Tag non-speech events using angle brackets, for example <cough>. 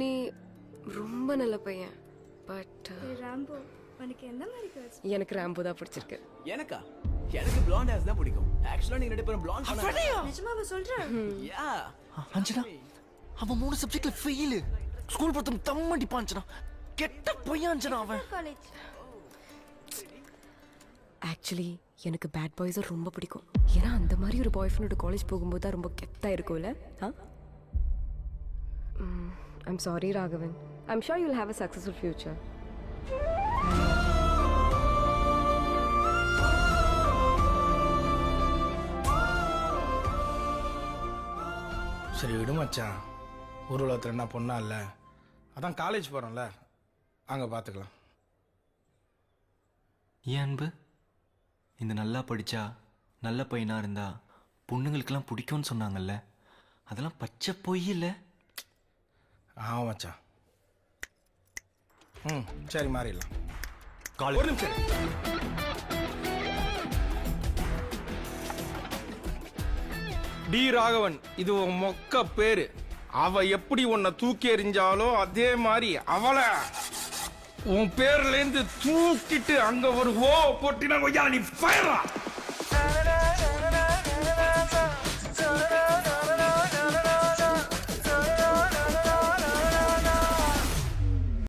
நீ ரொம்ப நல்ல பையன். பட் ராம்போ உனக்கு எந்த மாதிரி கேர்ள்ஸ் எனக்கு ராம்போ தான் பிடிச்சிருக்கு. எனக்கா? எனக்கு blonde ஹேர்ஸ் தான் பிடிக்கும். ஆக்சுவலா நீங்க ரெண்டு பேரும் blonde பண்ணா நிஜமாவா சொல்றேன் யா <laughs> அஞ்சனா? அவன் மூணு சப்ஜெக்ட்ல ஃபெயிலு ஸ்கூல் பொறுத்த தம் அடிப்பான் அஞ்சனா. கெட்ட பையன் அஞ்சனா அவன். காலேஜ் ஆக்சுவலி எனக்கு பேட் பாய்ஸை ரொம்ப பிடிக்கும். ஏன்னா அந்த மாதிரி ஒரு பாய் ஃப்ரெண்டோட காலேஜ் போகும்போது தான் ரொம்ப கெத்தா இருக்கும்ல? ஆ? I'm sorry Raghavan I'm sure you'll have a successful future சரி விடு மச்சான். ஊர் உலகத்தில் என்ன பொண்ணா இல்லை? அதான் காலேஜ் போகிறோம்ல அங்கே பார்த்துக்கலாம் ஏன் அன்பு? இந்த நல்லா படிச்சா நல்ல பையனா இருந்தா பொண்ணுங்களுக்கெல்லாம் பிடிக்கும்னு சொன்னாங்கல்ல. அதெல்லாம் பச்சை பொய் இல்ல? ஆமாம் மச்சான். ம் சரி மாறிடலாம். காலேஜ் ஒரு நிமிஷம். டி ராகவன் இது உன் மொக்க பேரு. அவ எப்படி உன்னை தூக்கி எறிஞ்சாலோ அதே மாதிரி அவளை உன் பேர்ல இருந்து தூக்கிட்டு அங்க ஒரு ஓ போட்டினா கொய்யா நீ ஃபயரா